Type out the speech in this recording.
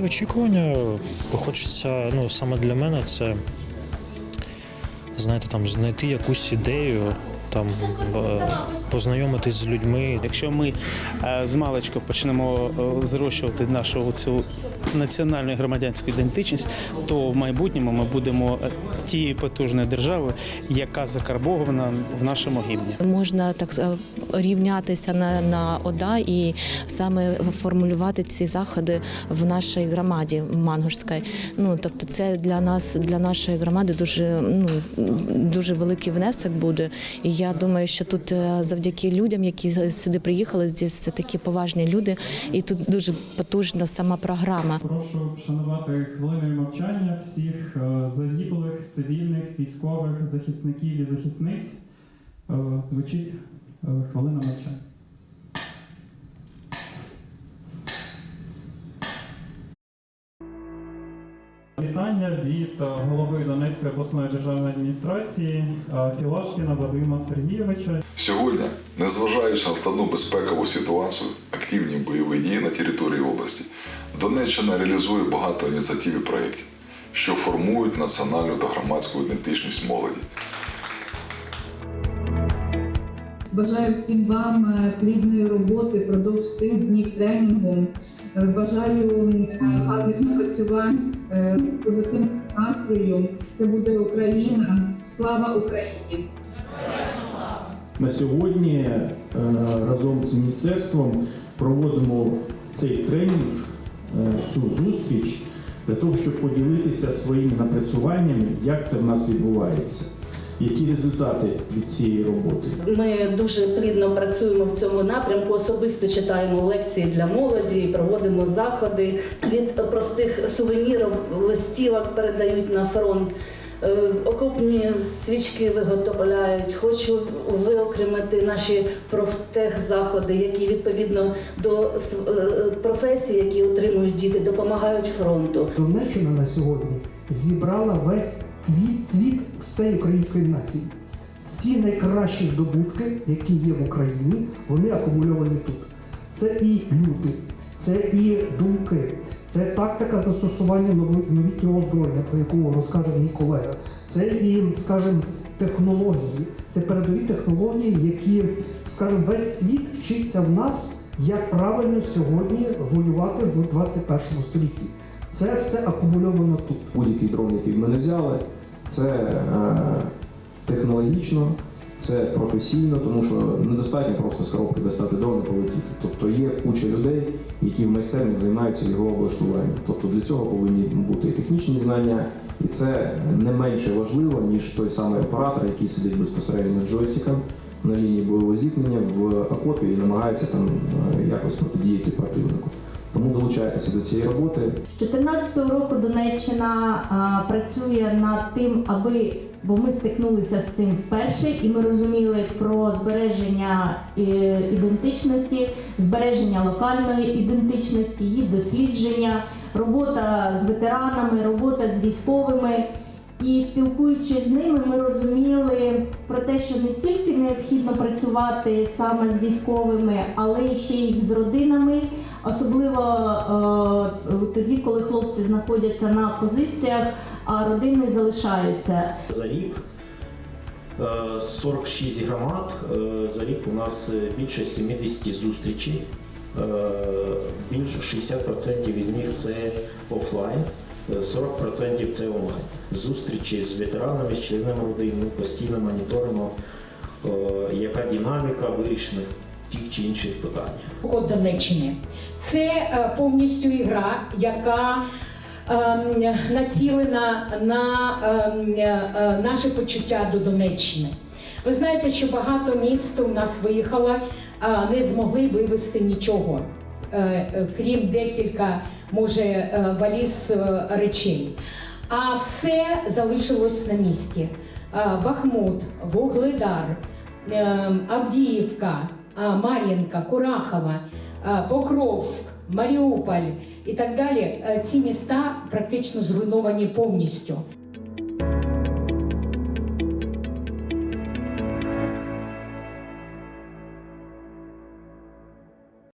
очікування. Хочеться, ну саме для мене це знаєте, там знайти якусь ідею, там познайомитись з людьми. Якщо ми е, з маличку почнемо е, зрощувати нашу цю національну і громадянську ідентичність, то в майбутньому ми будемо е, тією потужною державою, яка закарбована в нашому гімні. Можна так с- рівнятися на, на ОДА і саме формулювати ці заходи в нашій громаді Мангушській. Ну тобто, це для нас, для нашої громади дуже ну дуже великий внесок буде. І я думаю, що тут е, завдяки людям, які сюди приїхали, здесь такі поважні люди, і тут дуже потужна сама програма. Прошу вшанувати хвилиною мовчання всіх е, загиблих, цивільних, військових, захисників і захисниць. Е, Звучить е, хвилина мовчання. Вітання від голови Донецької обласної державної адміністрації Філашкіна Вадима Сергійовича. Сьогодні, незважаючи на складну безпекову ситуацію, активні бойові дії на території області, Донеччина реалізує багато ініціатив і проєктів, що формують національну та громадську ідентичність молоді. Бажаю всім вам е, плідної роботи впродовж цих днів тренінгу. Е, Бажаю е, гарних напрацювань, позитивного настрою. Це буде Україна. Слава Україні! На сьогодні разом з міністерством проводимо цей тренінг, цю зустріч для того, щоб поділитися своїми напрацюваннями, як це в нас відбувається, які результати від цієї роботи. Ми дуже плідно працюємо в цьому напрямку. Особисто читаємо лекції для молоді, проводимо заходи від простих сувенірів, листівок передають на фронт. Е, Окопні свічки виготовляють. Хочу виокремити наші профтехзаходи, які відповідно до е, професій, які отримують діти, допомагають фронту. Донеччина на сьогодні зібрала весь твіт цвіт всієї української нації. Всі найкращі здобутки, які є в Україні, вони акумульовані тут. Це і люди, це і думки, це тактика застосування новітнього озброєння, про яку розкаже мій колега. Це і, скажімо, технології, це передові технології, які, скажімо, весь світ вчиться в нас, як правильно сьогодні воювати в 21 столітті. Це все акумульовано тут. будь-який дрон, який ми не взяли, це е, технологічно, це професійно, тому що недостатньо просто з коробки достати дрон і полетіти. Тобто є куча людей, які в майстернях займаються його облаштуванням. Тобто для цього повинні бути і технічні знання, і це не менше важливо, ніж той самий оператор, який сидить безпосередньо джойстиком на лінії бойового зіткнення в окопі і намагається там е, якось протидіяти противнику. Тому долучайтеся до цієї роботи. З 2014 року Донеччина а, працює над тим, аби бо ми стикнулися з цим вперше, і ми розуміли про збереження е, ідентичності, збереження локальної ідентичності, її дослідження, робота з ветеранами, робота з військовими. І спілкуючись з ними, ми розуміли про те, що не тільки необхідно працювати саме з військовими, але ще й з родинами, особливо е, тоді, коли хлопці знаходяться на позиціях, а родини залишаються. За рік е, 46 громад. е, За рік у нас е, більше 70 зустрічей. Е, Більше 60% із них це офлайн, е, 40% це онлайн. Зустрічі з ветеранами, з членами родин, ми постійно моніторимо, е, яка динаміка вирішених тих чи інших питань. Код Донеччини. Це е, повністю ігра, яка ем, націлена на ем, е, наше почуття до Донеччини. Ви знаєте, що багато міст у нас виїхало, не змогли вивезти нічого, крім декілька, може, е, валіз е, речей. А все залишилось на місці. Е, Бахмут, Вугледар, е, Авдіївка, Мар'їнка, Курахова, Покровськ, Маріуполь і так далі. Е, Ці міста практично зруйновані повністю.